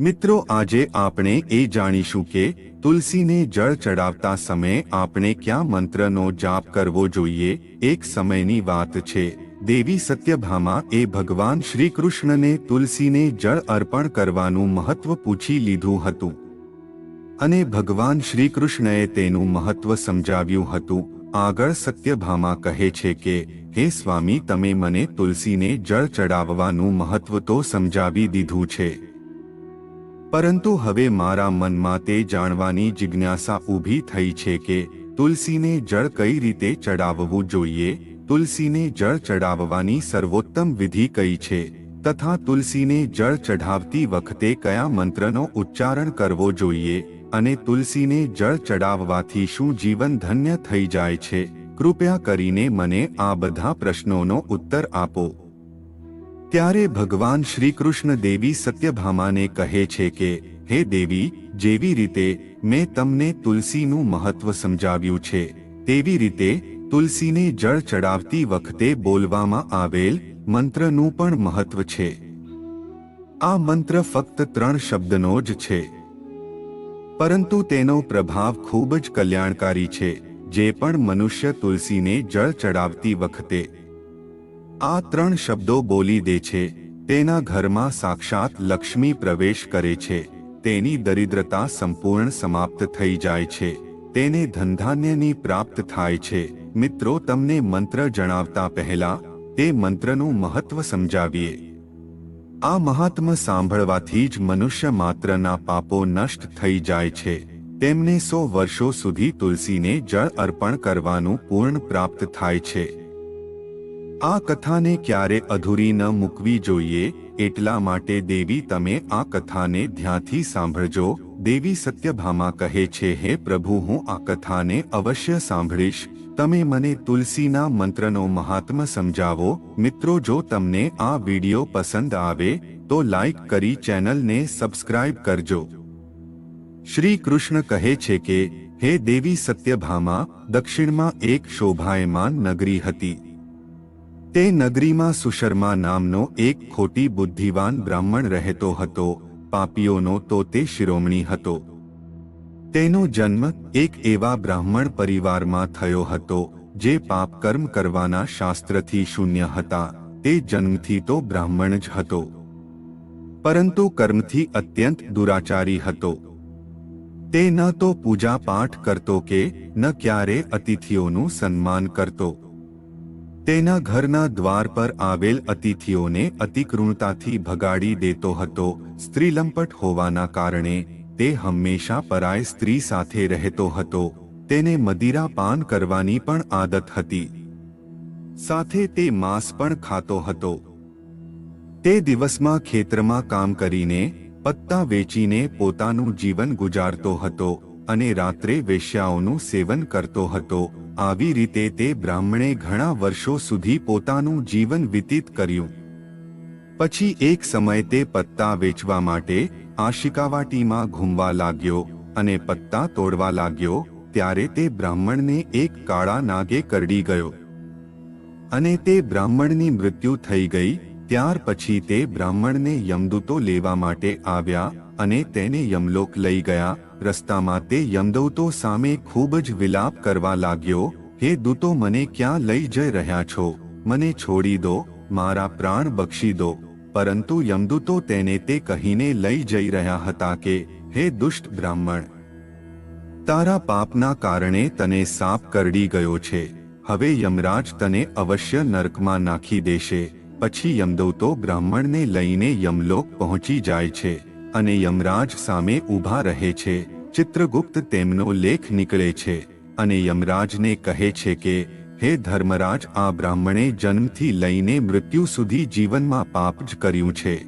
મિત્રો, આજે આપણે એ જાણીશું કે તુલસીને જળ ચડાવતા સમયે આપણે ક્યાં મંત્રનો જાપ કરવો જોઈએ? એક સમયની વાત છે. દેવી સત્યભામા એ ભગવાન શ્રી કૃષ્ણને તુલસીને જળ અર્પણ કરવાનું મહત્વ પૂછી લીધું હતું. અને ભગવાન શ્રી કૃષ્ણએ તેનું મહત્વ સમજાવ્યું હતું. આગળ સત્યભામા કહે છે કે, હે સ્વામી, તમે મને તુલસીને જળ ચડાવવાનું મહત્વ તો સમજાવી દીધું છે. પરંતુ હવે મારા મનમાં તે જાણવાની જિજ્ઞાસા ઊભી થઈ છે કે તુલસીને જળ કઈ રીતે ચડાવવું જોઈએ? તુલસીને જળ ચડાવવાની સર્વોત્તમ વિધિ કઈ છે? તથા તુલસીને જળ ચઢાવતી વખતે કયા મંત્રનો ઉચ્ચારણ કરવો જોઈએ? અને તુલસીને જળ ચડાવવાથી શું જીવન ધન્ય થઈ જાય છે? કૃપયા કરીને મને આ બધા પ્રશ્નોનો ઉત્તર આપો. ત્યારે ભગવાન શ્રી કૃષ્ણ દેવી સત્યભામાને કહે છે કે, હે દેવી, જેવી રીતે મેં તમને તુલસીનું મહત્વ સમજાવ્યું છે, તેવી રીતે તુલસીને જળ ચડાવતી વખતે બોલવામાં આવેલ મંત્રનું પણ મહત્વ છે. આ મંત્ર ફક્ત ત્રણ શબ્દનો જ છે. પરંતુ તેનો પ્રભાવ ખૂબ જ કલ્યાણકારી છે, જે પણ મનુષ્ય તુલસીને જળ ચડાવતી વખતે આ ત્રણ શબ્દો બોલી દે છે. તેના ઘરમાં સાક્ષાત લક્ષ્મી પ્રવેશ કરે છે. તેની દરિદ્રતા સંપૂર્ણ સમાપ્ત થઈ જાય છે. તેને ધનધાન્યની પ્રાપ્ત થાય છે. મિત્રો, તમને મંત્ર જણાવતા પહેલા તે મંત્રનું મહત્વ સમજાવીએ. આ મહાત્મ સાંભળવાથી જ મનુષ્ય માત્રના પાપો નષ્ટ થઈ જાય છે. તેમને સો વર્ષો સુધી તુલસીને જળ અર્પણ કરવાનું પૂર્ણ પ્રાપ્ત થાય છે. આ કથાને ક્યારે અધૂરી ન મૂકવી જોઈએ એટલા માટે દેવી તમે આ કથાને ધ્યાનથી સાંભળજો. દેવી સત્યભામા કહે છે, હે પ્રભુ, હું આ કથાને અવશ્ય સાંભળીશ. તમે મને તુલસીના મંત્રનો મહાત્મ સમજાવો. મિત્રો, જો તમને આ વિડિયો પસંદ આવે, તો લાઈક કરી ચેનલને સબસ્ક્રાઇબ કરજો. શ્રી કૃષ્ણ કહે છે કે, હે દેવી સત્યભામા, દક્ષિણમાં એક શોભાયમાન નગરી હતી. તે નગરીમાં સુશર્મા નામનો એક ખોટી બુદ્ધિવાન બ્રાહ્મણ રહેતો હતો, પાપીઓનો તો તે શિરોમણી હતો. તેનો જન્મ એક એવા બ્રાહ્મણ પરિવારમાં થયો હતો, જે પાપ કર્મ કરવાના શાસ્ત્રથી શૂન્ય હતા, તે જન્મથી તો બ્રાહ્મણ જ હતો. પરંતુ કર્મથી અત્યંત દુરાચારી હતો. તે ન તો પૂજા પાઠ કરતો કે, ન ક્યારે અતિથિઓનું સન્માન કરતો. તેના ઘરના દ્વાર પર આવેલ અતિથિઓને અતિકૃણતાથી ભગાડી દેતો હતો. સ્ત્રીલંપટ હોવાના કારણે તે હંમેશા પરાય સ્ત્રી સાથે રહેતો હતો. તેને મદિરા પાન કરવાની પણ આદત હતી. સાથે તે માંસ પણ ખાતો હતો. તે દિવસમાં ખેતરમાં કામ કરીને પત્તા વેચીને પોતાનું જીવન ગુજારતો હતો અને રાત્રે વેશ્યાઓનું સેવન કરતો હતો. આવી રીતે તે બ્રાહ્મણે ઘણા વર્ષો સુધી પોતાનું જીવન વ્યતીત કર્યું. પછી એક સમય તે પત્તા વેચવા માટે આશિકાવાટીમાં ઘૂમવા લાગ્યો અને પત્તા તોડવા લાગ્યો, ત્યારે તે બ્રાહ્મણને એક કાળા નાગે કરડી ગયો. અને તે બ્રાહ્મણની મૃત્યુ થઈ ગઈ, ત્યાર પછી તે બ્રાહ્મણને યમદૂતો લેવા માટે આવ્યા અને તેને યમલોક લઈ ગયા રસ્તામાં તે યમદૌતો સામે ખૂબ જ વિલાપ કરવા લાગ્યો, હે દૂતો, મને ક્યાં લઈ જઈ રહ્યા છો? મને છોડી દો, મારા પ્રાણ બક્ષી દો. પરંતુ યમદૂતો તેને તે કહીને લઈ જઈ રહ્યા હતા કે, હે દુષ્ટ બ્રાહ્મણ, તારા પાપના કારણે તને સાપ કરડી ગયો છે. હવે યમરાજ તને અવશ્ય નરકમાં નાખી દેશે. પછી યમદૌતો બ્રાહ્મણને લઈને યમલોક પહોંચી જાય છે. અને યમરાજ સામે ઊભા રહે છે. ચિત્રગુપ્ત તેમનો લેખ નીકળે છે અને યમરાજને કહે છે કે, હે ધર્મરાજ, આ બ્રાહ્મણે જન્મથી લઈને મૃત્યુ સુધી જીવનમાં પાપ જ કર્યું છે.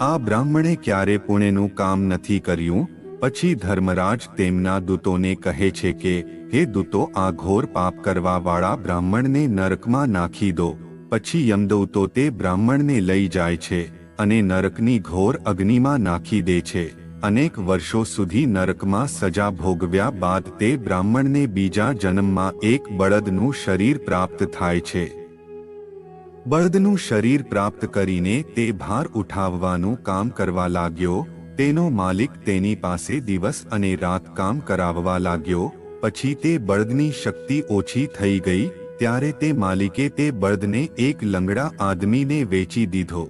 આ બ્રાહ્મણે ક્યારે પુણેનું કામ નથી કર્યું? પછી ધર્મરાજ તેમના દૂતોને કહે છે કે, હે દૂતો, આ ઘોર પાપ કરવાવાળા બ્રાહ્મણને નરકમાં નાખી દો. પછી યમદૂતો તે બ્રાહ્મણને લઈ જાય છે. અને નરકની ઘોર અગ્નિમાં નાખી દે છે. અનેક વર્ષો સુધી નરકમાં સજા ભોગવ્યા બાદ તે બ્રાહ્મણને બીજા જન્મમાં એક બળદનું શરીર પ્રાપ્ત થાય છે. બળદનું શરીર પ્રાપ્ત કરીને તે ભાર ઉઠાવવાનું કામ કરવા લાગ્યો, તેનો માલિક તેની પાસે દિવસ અને રાત કામ કરાવવા લાગ્યો, પછી તે બળદની શક્તિ ઓછી થઈ ગઈ, ત્યારે તે માલિકે તે બળદને એક લંગડા આદમીને વેચી દીધો.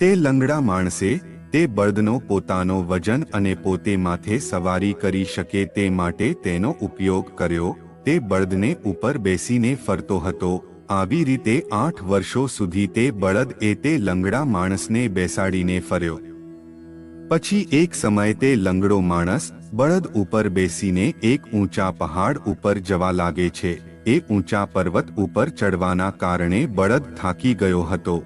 તે લંગડા માણસે તે બળદનો પોતાનો વજન અને પોતે માથે સવારી કરી શકે તે માટે તેનો ઉપયોગ કર્યો, તે બળદને ઉપર બેસીને ફરતો હતો. આવી રીતે આઠ વર્ષો સુધી તે બળદ એ તે લંગડા માણસને બેસાડીને ફર્યો. પછી એક સમયે તે લંગડો માણસ બળદ ઉપર બેસીને એક ઊંચા પહાડ ઉપર જવા લાગે છે. એ ઊંચા પર્વત ઉપર ચડવાના કારણે બળદ થાકી ગયો હતો.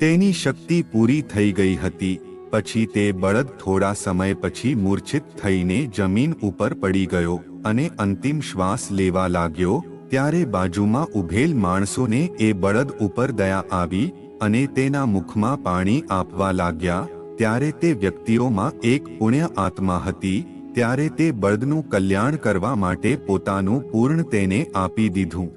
તેની શક્તિ પૂરી થઈ ગઈ હતી, પછી તે બળદ થોડા સમય પછી મૂર્છિત થઈને જમીન ઉપર પડી ગયો અને અંતિમ શ્વાસ લેવા લાગ્યો, ત્યારે બાજુમાં ઊભેલ માણસોને એ બળદ ઉપર દયા આવી અને તેના મુખમાં પાણી આપવા લાગ્યા, ત્યારે તે વ્યક્તિઓમાં એક પુણ્ય આત્મા હતી, ત્યારે તે બળદનું કલ્યાણ કરવા માટે પોતાનું પૂર્ણ તેને આપી દીધું.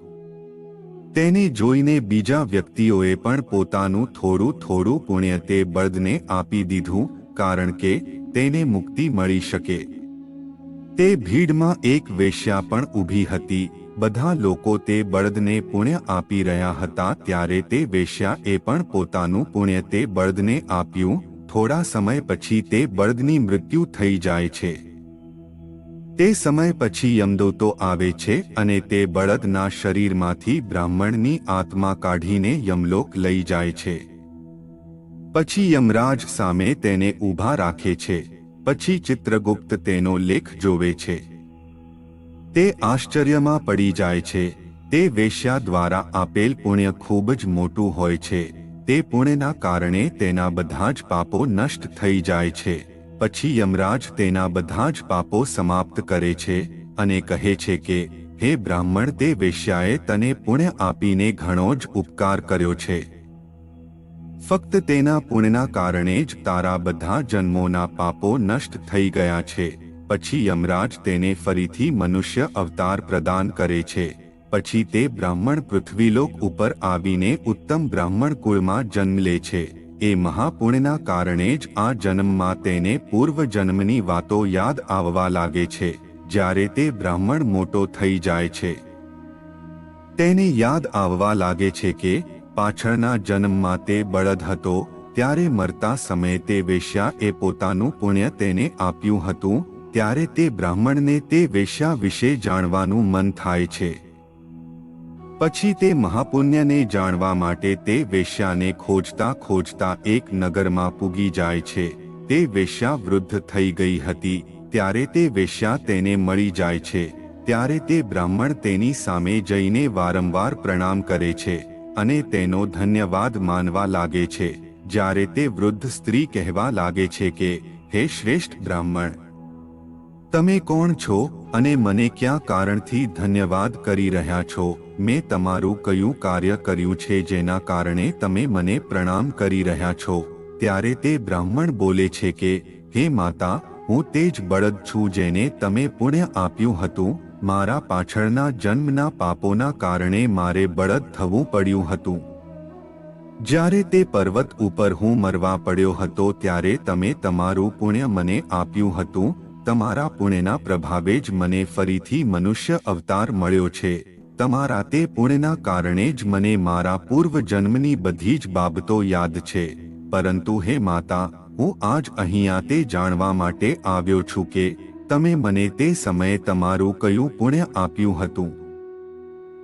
તેને જોઈને બીજા વ્યક્તિઓએ પણ પોતાનું થોડું થોડું પુણ્ય તે બળદને આપી દીધું, કારણ કે તેને મુક્તિ મળી શકે. તે ભીડમાં એક વેશ્યા પણ ઊભી હતી. બધા લોકો તે બળદને પુણ્ય આપી રહ્યા હતા ત્યારે તે વેશ્યાએ પણ પોતાનું પુણ્ય તે બળદને આપ્યું. થોડા સમય પછી તે બળદની મૃત્યુ થઈ જાય છે. તે સમય પછી યમદૂતો આવે છે અને તે બળદના શરીરમાંથી બ્રાહ્મણની આત્મા કાઢીને યમલોક લઈ જાય છે. પછી યમરાજ સામે તેને ઊભા રાખે છે. પછી ચિત્રગુપ્ત તેનો લેખ જોવે છે. તે આશ્ચર્યમાં પડી જાય છે. તે વેશ્યા દ્વારા આપેલ પુણ્ય ખૂબ જ મોટું હોય છે. તે પુણ્યના કારણે તેના બધા જ પાપો નષ્ટ થઈ જાય છે. પછી યમરાજ તેના બધા જ પાપો સમાપ્ત કરે છે અને કહે છે કે, હે બ્રાહ્મણ, તે વેશ્યાએ તને પુણ્ય આપીને ઘણો જ ઉપકાર કર્યો છે. ફક્ત તેના પુણ્યના કારણે જ તારા બધા જન્મોના પાપો નષ્ટ થઈ ગયા છે. પછી યમરાજ તેને ફરીથી મનુષ્ય અવતાર પ્રદાન કરે છે. પછી તે બ્રાહ્મણ પૃથ્વીલોક ઉપર આવીને ઉત્તમ બ્રાહ્મણ કુળમાં જન્મ લે છે. એ મહાપુણ્યના કારણે જ આ જન્મમાં તેને પૂર્વ જન્મની વાતો યાદ આવવા લાગે છે, જ્યારે તે બ્રાહ્મણ મોટો થઈ જાય છે. તેને યાદ આવવા લાગે છે કે, પાછળના જન્મમાં તે બળદ હતો, ત્યારે મરતા સમયે તે વેશ્યા એ પોતાનું પુણ્ય તેને આપ્યું હતું, ત્યારે તે બ્રાહ્મણને તે વેશ્યા વિશે જાણવાનું મન થાય છે. પછી તે મહાપુણ્યને જાણવા માટે તે વેશ્યાને ખોજતા ખોજતા એક નગરમાં પૂગી જાય છે. તે વેશ્યા વૃદ્ધ થઈ ગઈ હતી. ત્યારે તે વેશ્યા તેને મળી જાય છે. ત્યારે તે બ્રાહ્મણ તેની સામે જઈને વારંવાર પ્રણામ કરે છે અને તેનો ધન્યવાદ માનવા લાગે છે. જ્યારે તે વૃદ્ધ સ્ત્રી કહેવા લાગે છે કે, હે શ્રેષ્ઠ બ્રાહ્મણ તમે કોણ છો અને મને ક્યાં કારણથી ધન્યવાદ કરી રહ્યા છો? મેં તમારું કયું કાર્ય કર્યું છે જેના કારણે તમે મને પ્રણામ કરી રહ્યા છો? ત્યારે તે બ્રાહ્મણ બોલે છે કે, હે માતા, હું તે જ બળદ છું જેને તમે પુણ્ય આપ્યું હતું. મારા પાછળના જન્મના પાપોના કારણે મારે બળદ થવું પડ્યું હતું. જ્યારે તે પર્વત ઉપર હું મરવા પડ્યો હતો ત્યારે તમે તમારું પુણ્ય મને આપ્યું હતું. તમારા પુણ્યના પ્રભાવે જ મને ફરીથી મનુષ્ય અવતાર મળ્યો છે. તમારા તે પુણ્યના કારણે જ મને મારા પૂર્વ જન્મની બધી જ બાબતો યાદ છે. પરંતુ હે માતા, હું આજ અહીંયા તે જાણવા માટે આવ્યો છું કે, તમે મને તે સમયે તમારું કયું પુણ્ય આપ્યું હતું?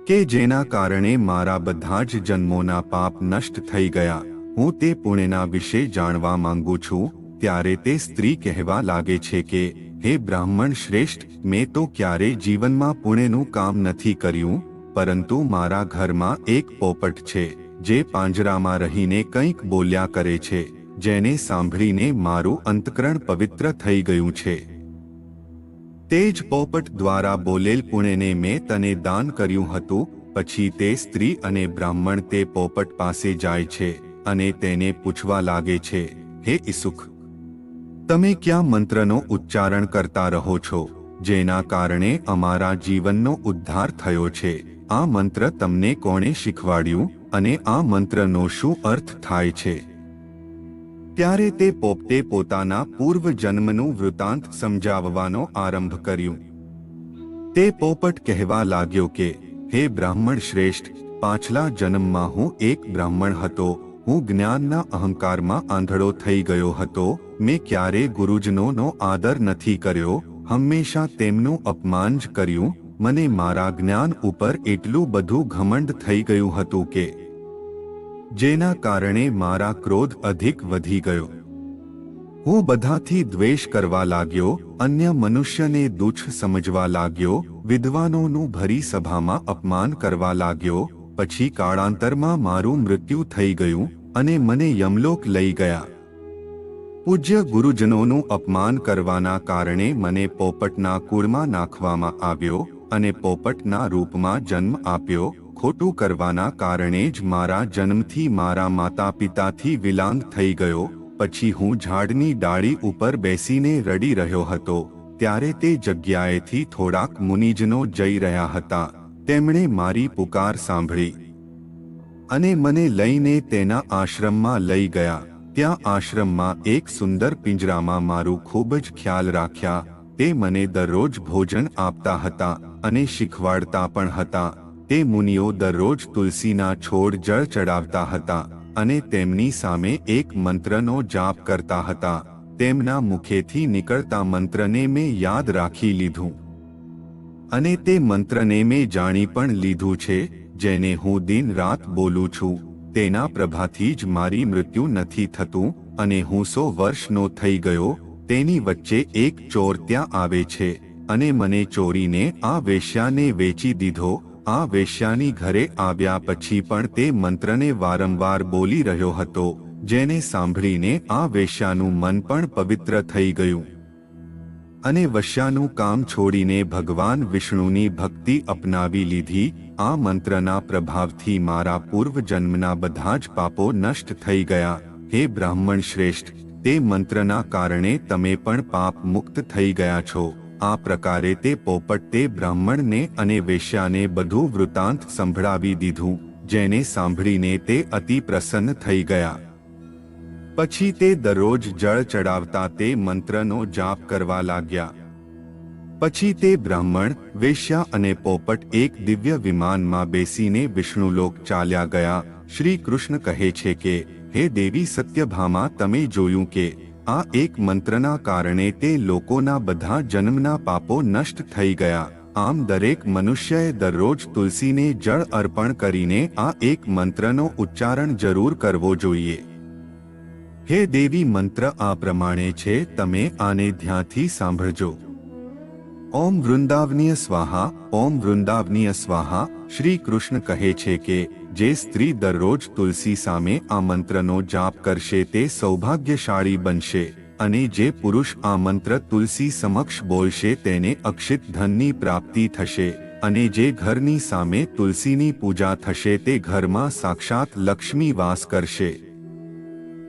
કે જેના કારણે મારા બધા જ જન્મોના પાપ નષ્ટ થઈ ગયા. હું તે પુણ્યના વિશે જાણવા માંગુ છું, ત્યારે તે સ્ત્રી કહેવા લાગે છે કે હે બ્રાહ્મણ શ્રેષ્ઠ, મેં તો ક્યારે જીવનમાં પુણેનું કામ નથી કર્યું, પરંતુ મારા ઘરમાં એક પોપટ છે, જે પાંજરામાં રહીને કંઈક બોલ્યા કરે છે, જેને સાંભળીને મારું અંતકરણ પવિત્ર થઈ ગયું છે. તે જ પોપટ દ્વારા બોલેલ પુણેને મેં તને દાન કર્યું હતું, પછી તે સ્ત્રી અને બ્રાહ્મણ તે પોપટ પાસે જાય છે, અને તેને પૂછવા લાગે છે, હે ઈસુખ તમે ક્યાં મંત્રનો ઉચ્ચારણ કરતા રહો છો? જેના કારણે અમારા જીવનનો ઉદ્ધાર થયો છે. આ મંત્ર તમને કોણે શીખવાડ્યું અને આ મંત્રનો શું અર્થ થાય છે? ત્યારે તે પોપટે પોતાના પૂર્વ જન્મનું વૃતાંત સમજાવવાનો આરંભ કર્યું. તે પોપટ કહેવા લાગ્યો કે, હે બ્રાહ્મણ શ્રેષ્ઠ, પાછલા જન્મમાં હું એક બ્રાહ્મણ હતો. હું જ્ઞાનના અહંકારમાં આંધળો થઈ ગયો હતો, મેં ક્યારે ગુરુજનોનો આદર નથી કર્યો, હંમેશા તેમનું અપમાન જ કર્યું, મને મારા જ્ઞાન ઉપર એટલું બધું ઘમંડ થઈ ગયું હતું કે, જેના કારણે મારા ક્રોધ અધિક વધી ગયો. હું બધાથી દ્વેષ કરવા લાગ્યો, અન્ય મનુષ્યને દુચ્છ સમજવા લાગ્યો, વિદ્વાનોનું ભરી સભામાં અપમાન કરવા લાગ્યો, પછી કાળાંતરમાં મારું મૃત્યુ થઈ ગયું અને મને યમલોક લઈ ગયા. પૂજ્ય ગુરુજનોનું અપમાન કરવાના કારણે મને પોપટના કુળમાં નાખવામાં આવ્યો અને પોપટના રૂપમાં જન્મ આપ્યો, ખોટું કરવાના કારણે જ મારા જન્મથી મારા માતા પિતાથી વિલાંગ થઈ ગયો, પછી હું ઝાડની ડાળી ઉપર બેસીને રડી રહ્યો હતો, ત્યારે તે જગ્યાએથી થોડાક મુનિજનો જઈ રહ્યા હતા, તેમણે મારી પુકાર સાંભળી. અને મને લઈને તેના આશ્રમમાં લઈ ગયા. ત્યાં આશ્રમમાં એક સુંદર પિંજરામાં મારું ખૂબ જ ખ્યાલ રાખ્યા. તે મને દરરોજ ભોજન આપતા હતા અને શીખવાડતા પણ હતા. તે મુનિઓ દરરોજ તુલસીના છોડ જળ ચડાવતા હતા અને તેમની સામે એક મંત્રનો જાપ કરતા હતા. તેમના મુખેથી નીકળતા મંત્રને મેં યાદ રાખી લીધું. અને તે મંત્રને મેં જાણી પણ લીધું છે. જેને હું દિન રાત બોલું છું, તેના પ્રભાથી જ મારી મૃત્યુ નથી થતું, અને હું સો વર્ષનો થઈ ગયો, તેની વચ્ચે એક ચોર ત્યાં આવે છે, અને મને ચોરીને આ વેશ્યાને વેચી દીધો, આ વેશ્યાની ઘરે આવ્યા પછી પણ તે મંત્રને વારંવાર બોલી રહ્યો હતો, જેને સાંભળીને આ વેશ્યાનું મન પણ પવિત્ર થઈ ગયું. અને વશ્યાનું કામ છોડીને ભગવાન વિષ્ણુની ભક્તિ અપનાવી લીધી આ મંત્રના પ્રભાવથી મારા પૂર્વ જન્મના બધા જ પાપો નષ્ટ થઈ ગયા. હે બ્રાહ્મણ શ્રેષ્ઠ, તે મંત્રના કારણે તમે પણ પાપ મુક્ત થઈ ગયા છો. આ પ્રકારે તે પોપટ તે બ્રાહ્મણને અને વેશ્યાને બધું વૃતાંત સંભળાવી દીધું, જેને સાંભળીને તે અતિ પ્રસન્ન થઈ ગયા. પછી તે દરરોજ જળ ચડાવતા તે મંત્રનો જાપ કરવા લાગ્યા. પછી તે બ્રાહ્મણ, વેશ્યા અને પોપટ એક દિવ્ય વિમાનમાં બેસીને વિષ્ણુલોક ચાલ્યા ગયા. શ્રી કૃષ્ણ કહે છે કે, હે દેવી સત્યભામા, તમે જોયું કે, આ એક મંત્રના કારણે તે લોકોના બધા જન્મના પાપો નષ્ટ થઈ ગયા. આમ દરેક મનુષ્યએ દરરોજ તુલસીને જળ અર્પણ કરીને આ એક મંત્રનો ઉચ્ચારણ જરૂર કરવો જોઈએ. હે દેવી મંત્ર આ પ્રમાણે છે, તમે આને ધ્યાનથી સાંભળજો. ઓમ વૃંદાવનીય સ્વાહા, ઓમ વૃંદાવનીય સ્વાહા, શ્રી કૃષ્ણ કહે છે કે, જે સ્ત્રી દરરોજ તુલસી સામે આ મંત્રનો જાપ કરશે તે સૌભાગ્યશાળી બનશે, અને જે પુરુષ આ મંત્ર તુલસી સમક્ષ બોલશે તેને અક્ષિત ધનની પ્રાપ્તિ થશે, અને જે ઘરની સામે તુલસીની પૂજા થશે તે ઘરમાં સાક્ષાત લક્ષ્મી વાસ કરશે.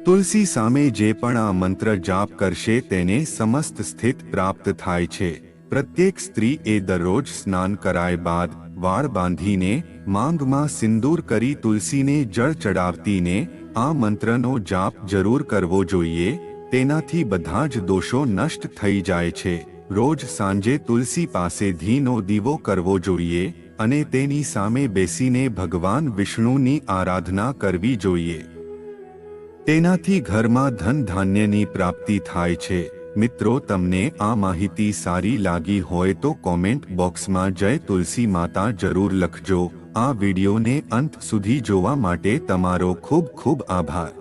તુલસી સામે જે પણ આ મંત્ર જાપ કરશે તેને સમસ્ત સ્થિત પ્રાપ્ત થાય છે. પ્રત્યેક સ્ત્રી એ દરરોજ સ્નાન કરાય બાદ વાળ બાંધીને, માંગમાં સિંદૂર કરી તુલસીને જળ ચડાવતીને આ મંત્રનો જાપ જરૂર કરવો જોઈએ, તેનાથી બધા જ દોષો નષ્ટ થઈ જાય છે. રોજ સાંજે તુલસી પાસે ધીનો દીવો કરવો જોઈએ અને તેની સામે બેસીને ભગવાન વિષ્ણુની આરાધના કરવી જોઈએ. તેનાથી ઘરમાં ધન ધાન્યની પ્રાપ્તિ થાય છે. મિત્રો, તમને આ માહિતી સારી લાગી હોય તો કોમેન્ટ બોક્સમાં જય તુલસી માતા જરૂર લખજો. આ વિડીયોને અંત સુધી જોવા માટે તમારો ખૂબ ખૂબ આભાર.